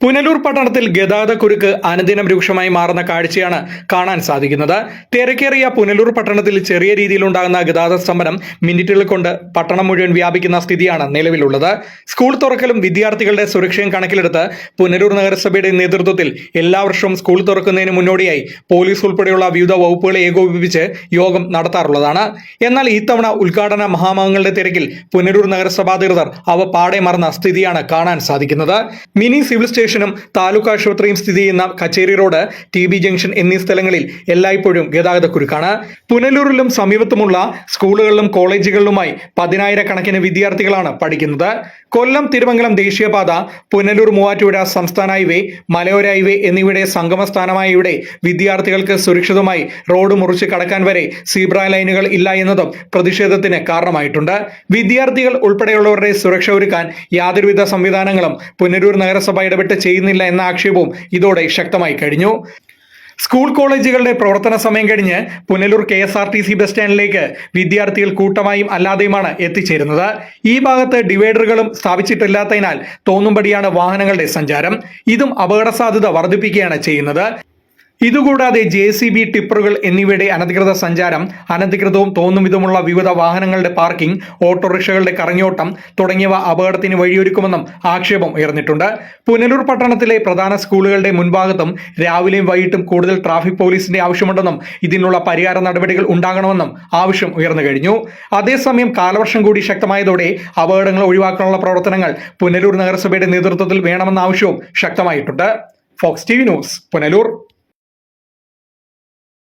പുനലൂർ പട്ടണത്തിൽ ഗതാഗത കുരുക്ക് അനുദിനം രൂക്ഷമായി മാറുന്ന കാഴ്ചയാണ് കാണാൻ സാധിക്കുന്നത്. തിരക്കേറിയ പുനലൂർ പട്ടണത്തിൽ ചെറിയ രീതിയിലുണ്ടാകുന്ന ഗതാഗത സ്തംഭനം മിനിറ്റുകൾ കൊണ്ട് പട്ടണം മുഴുവൻ വ്യാപിക്കുന്ന സ്ഥിതിയാണ് നിലവിലുള്ളത്. സ്കൂൾ തുറക്കലും വിദ്യാർത്ഥികളുടെ സുരക്ഷയും കണക്കിലെടുത്ത് പുനലൂർ നഗരസഭയുടെ നേതൃത്വത്തിൽ എല്ലാ വർഷവും സ്കൂൾ തുറക്കുന്നതിന് മുന്നോടിയായി പോലീസ് ഉൾപ്പെടെയുള്ള വിവിധ വകുപ്പുകളെ ഏകോപിപ്പിച്ച് യോഗം നടത്താറുള്ളതാണ്. എന്നാൽ ഇത്തവണ ഉദ്ഘാടന മഹാമഹങ്ങളുടെ തിരക്കിൽ പുനലൂർ നഗരസഭാധികൃതർ അവ പാടെ മറന്ന സ്ഥിതിയാണ് കാണാൻ സാധിക്കുന്നത്. മിനി സിവിൽ സ്റ്റേഷനും താലൂക്ക് ആശുപത്രിയും സ്ഥിതി ചെയ്യുന്ന കച്ചേരി റോഡ് ടി ബി ജംഗ്ഷൻ എന്നീ സ്ഥലങ്ങളിൽ എല്ലായ്പ്പോഴും ഗതാഗത കുരുക്കാണ് പുനലൂരിലും സമീപത്തുമുള്ള സ്കൂളുകളിലും കോളേജുകളിലുമായി പതിനായിരക്കണക്കിന് വിദ്യാർത്ഥികളാണ് പഠിക്കുന്നത്. കൊല്ലം തിരുമംഗലം ദേശീയപാത പുനലൂർ മൂവാറ്റുപുഴ സംസ്ഥാന ഹൈവേ മലയോര ഹൈവേ എന്നിവയുടെ സംഗമസ്ഥാനമായ ഇവിടെ വിദ്യാർത്ഥികൾക്ക് സുരക്ഷിതമായി റോഡ് മുറിച്ച് കടക്കാൻ വരെ സീബ്ര ലൈനുകൾ ഇല്ല എന്നതും പ്രതിഷേധത്തിന് കാരണമായിട്ടുണ്ട്. വിദ്യാർത്ഥികൾ ഉൾപ്പെടെയുള്ളവരുടെ സുരക്ഷ ഒരുക്കാൻ യാതൊരുവിധ സംവിധാനങ്ങളും പുനലൂർ നഗരസഭ ഇടപെട്ട് ചെയ്യുന്നില്ല എന്ന ആക്ഷേപവും ഇതോടെ ശക്തമായി കഴിഞ്ഞു. സ്കൂൾ കോളേജുകളുടെ പ്രവർത്തന സമയം കഴിഞ്ഞ് Punalur K S R T C bus സ്റ്റാൻഡിലേക്ക് വിദ്യാർത്ഥികൾ കൂട്ടമായും അല്ലാതെയുമാണ് എത്തിച്ചേരുന്നത്. ഈ ഭാഗത്ത് ഡിവൈഡറുകളും സ്ഥാപിച്ചിട്ടില്ലാത്തതിനാൽ തോന്നുംപടിയാണ് വാഹനങ്ങളുടെ സഞ്ചാരം. ഇതും അപകട സാധ്യത വർദ്ധിപ്പിക്കുകയാണ് ചെയ്യുന്നത്. ഇതുകൂടാതെ ജെ സി ബി ടിപ്പറുകൾ എന്നിവയുടെ അനധികൃത സഞ്ചാരം അനധികൃതവും തോന്നും വിധമുള്ള വിവിധ വാഹനങ്ങളുടെ പാർക്കിംഗ് ഓട്ടോറിക്ഷകളുടെ കറങ്ങിയോട്ടം തുടങ്ങിയവ അപകടത്തിന് വഴിയൊരുക്കുമെന്നും ആക്ഷേപം ഉയർന്നിട്ടുണ്ട്. പുനലൂർ പട്ടണത്തിലെ പ്രധാന സ്കൂളുകളുടെ മുൻഭാഗത്തും രാവിലെയും വൈകിട്ടും കൂടുതൽ ട്രാഫിക് പോലീസിന്റെ ആവശ്യമുണ്ടെന്നും ഇതിനുള്ള പരിഹാര നടപടികൾ ഉണ്ടാകണമെന്നും ആവശ്യം ഉയർന്നു കഴിഞ്ഞു. അതേസമയം കാലവർഷം കൂടി ശക്തമായതോടെ അപകടങ്ങൾ ഒഴിവാക്കാനുള്ള പ്രവർത്തനങ്ങൾ പുനലൂർ നഗരസഭയുടെ നേതൃത്വത്തിൽ വേണമെന്ന ആവശ്യവും ശക്തമായിട്ടുണ്ട്. Fox T news Punalur.